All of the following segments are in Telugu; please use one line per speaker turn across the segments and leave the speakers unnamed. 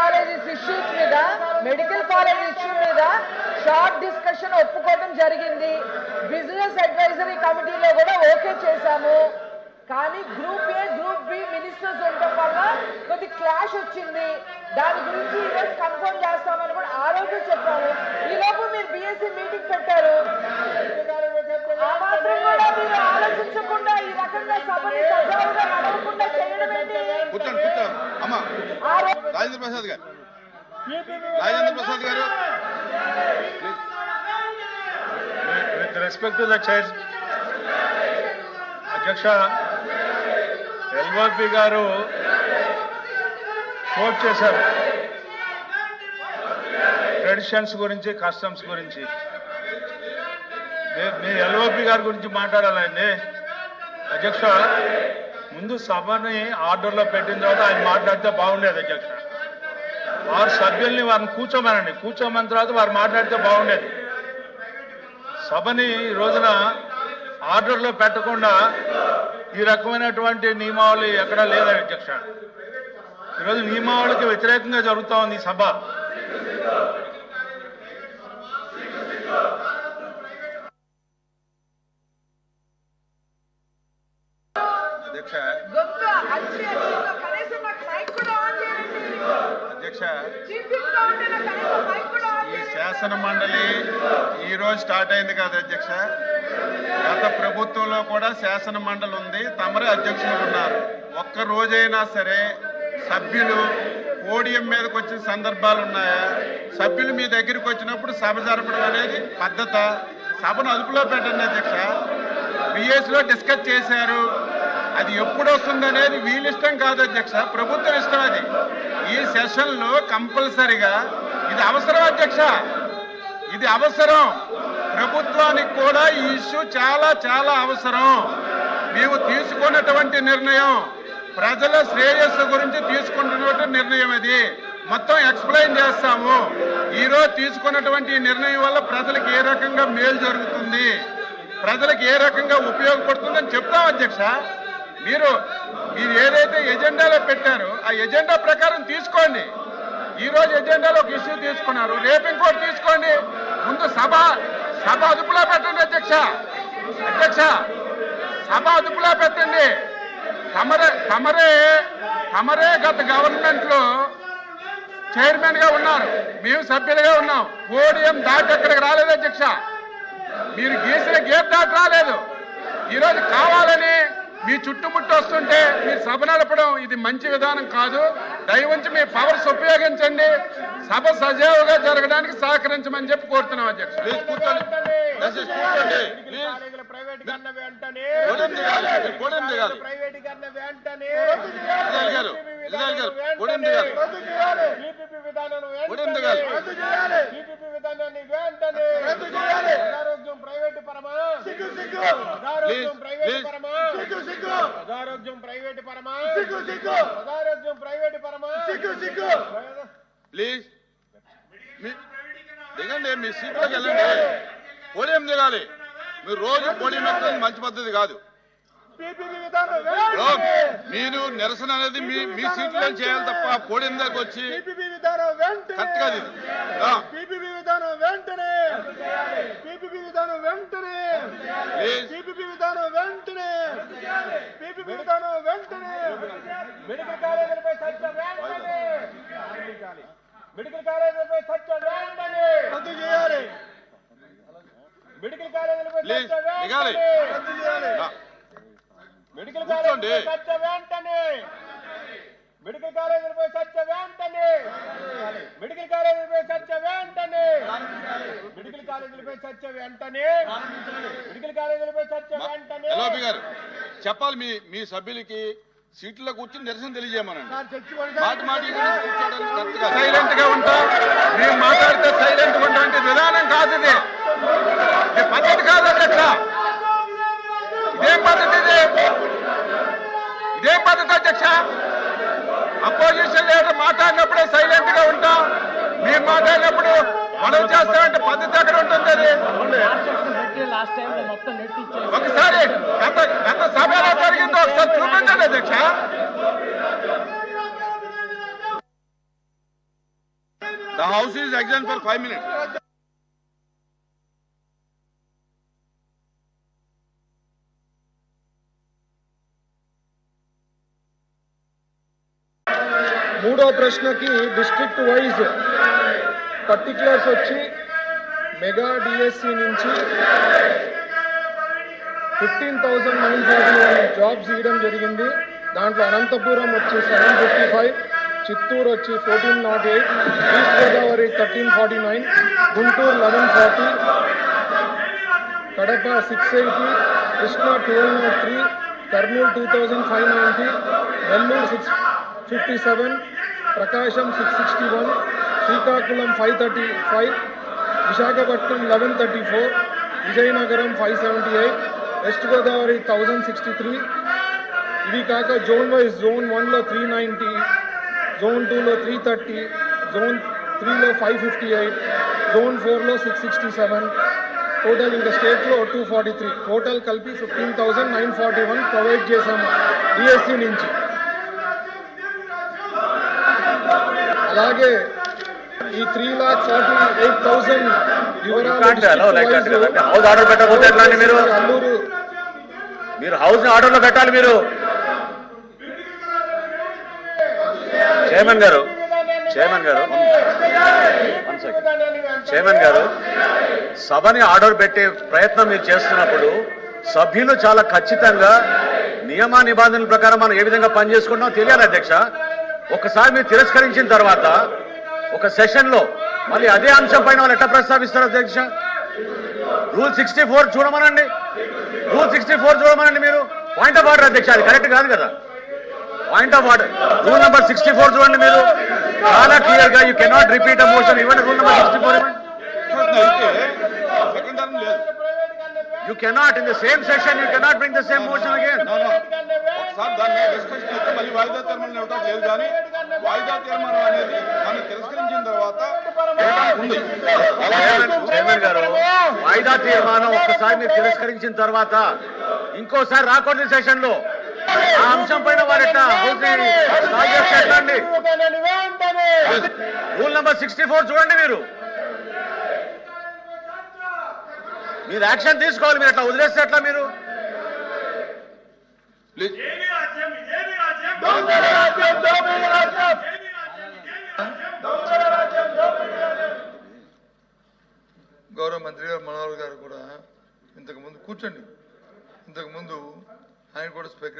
కాలేజెస్ ఇష్యూస్ మీద మెడికల్ కాలేజ్ ఇష్యూ మీద షార్ట్ డిస్కషన్ ఒప్పుకోవడం జరిగింది. బిజినెస్ అడ్వైజరీ కమిటీలో కూడా ఓకే చేశాము. కానీ group A group B ministers ఉండటం వల్ల కొద్ది క్లాష్ వచ్చింది. దాని గురించి ఈరోజు కన్ఫర్మ్ చేస్తామని కూడా ఆ రోజు చెప్పాము. ఈ లోపు మీరు బిఎస్సీ మీటింగ్ పెట్టారు. ఆ మాత్రం కూడా మీరు ఆలోచించకుండా ఈ రకంగా సభని సజావుగా నడవకుండా చేయడం ఏంటి? ఆ రోజు
రాజేంద్ర ప్రసాద్ గారు. రాజేంద్ర ప్రసాద్ గారు.
విత్ రెస్పెక్ట్ ద చైర్ అధ్యక్ష ఎల్ఓపి గారు కోట్ చేశారు. ట్రెడిషన్స్ గురించి కస్టమ్స్ గురించి. మీ- మీ ఎల్ఓపి గారి గురించి మాట్లాడాలండి. అధ్యక్ష ముందు సభని ఆర్డర్లో పెట్టిన తర్వాత ఆయన మాట్లాడితే బాగుండేది అధ్యక్ష. వారి సభ్యుల్ని వారిని కూర్చోమనండి. కూర్చోమన్న తర్వాత వారు మాట్లాడితే బాగుండేది. సభని ఈ రోజున ఆర్డర్లో పెట్టకుండా ఈ రకమైనటువంటి నియమావళి ఎక్కడా లేదా అధ్యక్ష? ఈరోజు నియమావళికి వ్యతిరేకంగా జరుగుతూ ఉంది ఈ సభ.
అధ్యక్ష
గొంతు అరిచి అరిచి కనీసం నాకు మైక్ కూడా ఆన్ చేయండి
అధ్యక్ష ఈ శాసన మండలి ఈ రోజు స్టార్ట్ అయింది కదా అధ్యక్ష. గత ప్రభుత్వంలో కూడా శాసన మండలి ఉంది. తమరే అధ్యక్షులు ఉన్నారు. ఒక్క రోజైనా సరే సభ్యులు పోడియం మీదకి వచ్చిన సందర్భాలు ఉన్నాయా? సభ్యులు మీ దగ్గరికి వచ్చినప్పుడు సభ జరపడం అనేది పద్ధత. సభను అదుపులో పెట్టండి అధ్యక్ష. బిఎస్లో డిస్కస్ చేశారు. అది ఎప్పుడు వస్తుంది అనేది వీళ్ళ ఇష్టం కాదు అధ్యక్ష. ప్రభుత్వం ఇష్టం అది. ఈ సెషన్లో కంపల్సరిగా ఇది అవసరం అధ్యక్ష. ఇది అవసరం. ప్రభుత్వానికి కూడా ఈ ఇష్యూ చాలా చాలా అవసరం. మేము తీసుకున్నటువంటి నిర్ణయం ప్రజల శ్రేయస్సు గురించి తీసుకుంటున్నటువంటి నిర్ణయం అది మొత్తం ఎక్స్ప్లెయిన్ చేస్తాము. ఈ రోజు తీసుకున్నటువంటి నిర్ణయం వల్ల ప్రజలకు ఏ రకంగా మేలు జరుగుతుంది? ప్రజలకు ఏ రకంగా ఉపయోగపడుతుందని చెప్తాం అధ్యక్ష? మీరు మీరు ఏదైతే ఎజెండాలో పెట్టారో ఆ ఎజెండా ప్రకారం తీసుకోండి. ఈరోజు ఎజెండాలో ఒక ఇష్యూ తీసుకున్నారు. రేపు ఇంకోటి తీసుకోండి. ముందు సభ సభ అదుపులో పెట్టండి అధ్యక్ష. అధ్యక్ష సభ అదుపులో పెట్టండి. తమరే తమరే తమరే గత గవర్నమెంట్లో చైర్మన్గా ఉన్నారు. మేము సభ్యులుగా ఉన్నాం. పోడియం దాటి అక్కడికి రాలేదు అధ్యక్ష. మీరు గీసిన గేట్ దాటి రాలేదు. ఈరోజు కావాలని మీ చుట్టుముట్టు వస్తుంటే మీరు సభ నడపడం ఇది మంచి విధానం కాదు. దయవుంచి మీ పవర్స్ ఉపయోగించండి. సభ సజావుగా జరగడానికి సహకరించమని చెప్పి కోరుతున్నాం అధ్యక్ష. ప్లీజ్ కూర్చోండి. దయచేసి కూర్చోండి. ప్లీజ్
కాలేజీల ప్రైవేటీకరణ వెంటనే.
పోడియం దిగాలి మీరు పోడియం దిగాలి
ప్రైవేటీకరణ వెంటనే.
ఇజ్రాయల్ గారు ఇజ్రాయల్ గారు పోడియం దిగాలి
ఈపీపీ విధానం
పోడియం దిగాలి
ఈపీపీ విధానాన్ని వెంటనే. ప్రజారోగ్యం ప్రైవేటు పరమా. ప్రజారోగ్యం ప్రైవేటు పరమా. ప్రజారోగ్యం ప్రైవేటు పరమా. ప్రజారోగ్యం ప్రైవేటు పరమా.
ప్లీజ్. మీ- దిగండి మీ సీట్లోకి వెళ్ళండి. పోడియం దిగాలి. మీరు రోజు పోడియం ఎక్కడం మంచి పద్ధతి కాదు
పీపీపీ విధానం
బ్రో,
వెంటనే
మీరు నిరసన అనేది మీ మీ సీట్లో చేయాలి తప్ప పోడియం దగ్గర వచ్చి
విధానం వెంటనే
కరెక్ట్ కాదు ఇది. ఆ,
పీపీపీ విధానం వెంటనే పీపీపీ విధానం వెంటనే
ప్లీజ్.
పీపీపీ విధానం వెంటనే పీపీపీ విధానం వెంటనే మెడికల్ కాలేజీలపై చర్చ వెంటనే మెడికల్ కాలేజీలపై చర్చ వెంటనే రద్దు చేయాలి. మెడికల్ కాలేజీలపై చర్చ
దిగాలి.
వెంటనే రద్దు చేయాలి.
ఆ,
మెడికల్ వెంటనే. మెడికల్ కాలేజీలపై చర్చ వెంటనే. మెడికల్ కాలేజీలపై చర్చ వెంటనే. మెడికల్ కాలేజీలపై చర్చ వెంటనే. మెడికల్ కాలేజీలపై చర్చ వెంటనే.
ఎల్ఓపి గారు చెప్పాలి మీ మీ సభ్యులకి సీట్లో కూర్చుని నిరసన తెలియజేయమనండి. మాట మాట సైలెంట్గా ఉంటాం. మేము మాట్లాడితే సైలెంట్గా ఉండే విధానం కాదు ఇది. పద్ధతి కాదు అధ్యక్ష ఇదేం పద్ధతి ఇది. ఇదేం పద్ధతి అధ్యక్ష. అపోజిషన్ లీడర్ మాట్లాడినప్పుడే సైలెంట్గా ఉంటాం. మేము మాట్లాడినప్పుడు మనం చేస్తామంటే పద్ధతి ఎక్కడ ఉంటుంది అది. ఒకసారి గత గత సభ ఎలా జరిగిందో ఒకసారి చూపించండి అధ్యక్ష. The house is adjourned for five minutes.
మూడో ప్రశ్నకి డిస్ట్రిక్ట్ వైజ్ పర్టికులర్స్ వచ్చి మెగా డిఎస్సి నుంచి fifteen thousand nine forty jobs ఇవ్వడం జరిగింది. దాంట్లో అనంతపురం వచ్చి సెవెన్ ఫిఫ్టీ ఫైవ్ చిత్తూరు వచ్చి fourteen naught eight east Godavari thirteen forty nine Guntur eleven forty Kadapa six eighty Krishna twelve naught three Kurnool two thousand five ninety Nellore six fifty seven Prakasam six sixty one Srikakulam five thirty five Visakhapatnam eleven thirty four Vizianagaram five seventy eight west Godavari thousand sixty three. ఇవి కాక జోన్ వైజ్ జోన్ వన్లో త్రీ నైంటీ జోన్ టూలో త్రీ థర్టీ జోన్ త్రీలో ఫైవ్ ఫిఫ్టీ ఎయిట్ జోన్ ఫోర్లో సిక్స్ సిక్స్టీ సెవెన్. టోటల్ ఇంకా స్టేట్లో టూ ఫార్టీ త్రీ. టోటల్ కలిపి fifteen thousand nine forty one provide చేశాము డిఎస్సి నుంచి. అలాగే ఈ three lakh forty eight thousand
house order పెట్టకపోతే ఎట్లా మీరు? మీరు హౌస్ ఆర్డర్లో పెట్టాలి మీరు. చైర్మన్ గారు చైర్మన్ గారు. చైర్మన్ గారు సభని ఆర్డర్ పెట్టే ప్రయత్నం మీరు చేస్తున్నప్పుడు సభ్యులు చాలా ఖచ్చితంగా నియమ నిబంధనల ప్రకారం మనం ఏ విధంగా పనిచేసుకుంటామో తెలియాలి అధ్యక్ష. ఒకసారి మీరు తిరస్కరించిన తర్వాత ఒక సెషన్లో మళ్ళీ అదే అంశం పైన వాళ్ళు ఎట్లా ప్రస్తావిస్తారు అధ్యక్ష? రూల్ సిక్స్టీ ఫోర్ చూడమనండి. రూల్ సిక్స్టీ ఫోర్ చూడమనండి మీరు. పాయింట్ ఆఫ్ ఆర్డర్ అధ్యక్ష అది కరెక్ట్ కాదు కదా? Point of order rule number sixty four చూడండి మీరు. చాలా క్లియర్గా యూ కెనాట్ రిపీట్ మోషన్ ఇవ్వండి rule number sixty four you cannot in the same session you cannot bring the same motion again
ఒకసారి దాన్ని డిస్కషన్ అయితే మళ్ళీ వాయిదా తీర్మానం ఇవ్వడం లేదు కానీ వాయిదా తీర్మానం అనేది మనం తిరస్కరించిన తర్వాత
వాయిదా తీర్మానం ఒక్కసారి మీరు తిరస్కరించిన తర్వాత ఇంకోసారి రాకూడదు సెషన్లో ఆ అంశం పైన వారు ఎట్లా హౌస్ని స్టార్ట్ చేస్తే ఎట్లా అండి రూల్ నెంబర్ సిక్స్టీ ఫోర్ చూడండి మీరు. మీరు యాక్షన్ తీసుకోవాలి మీరు ఎట్లా వదిలేస్తే ఎట్లా మీరు?
ప్లీజ్
గౌరవ మంత్రి గారు మనోహర్ గారు కూడా ఇంతకు ముందు కూర్చోండి ఇంతకు ముందు ఆయన కూడా స్పీకర్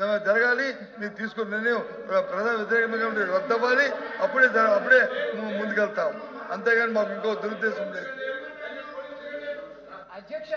జరగాలి మీరు తీసుకున్న నిర్ణయం ప్ర- ప్రజా వ్యతిరేకంగా ఉండి రద్దవ్వాలి అప్పుడే అప్పుడే ముందుకెళ్తాం అంతేగాని మాకు ఇంకో దురుద్దేశం లేదు.
అధ్యక్ష.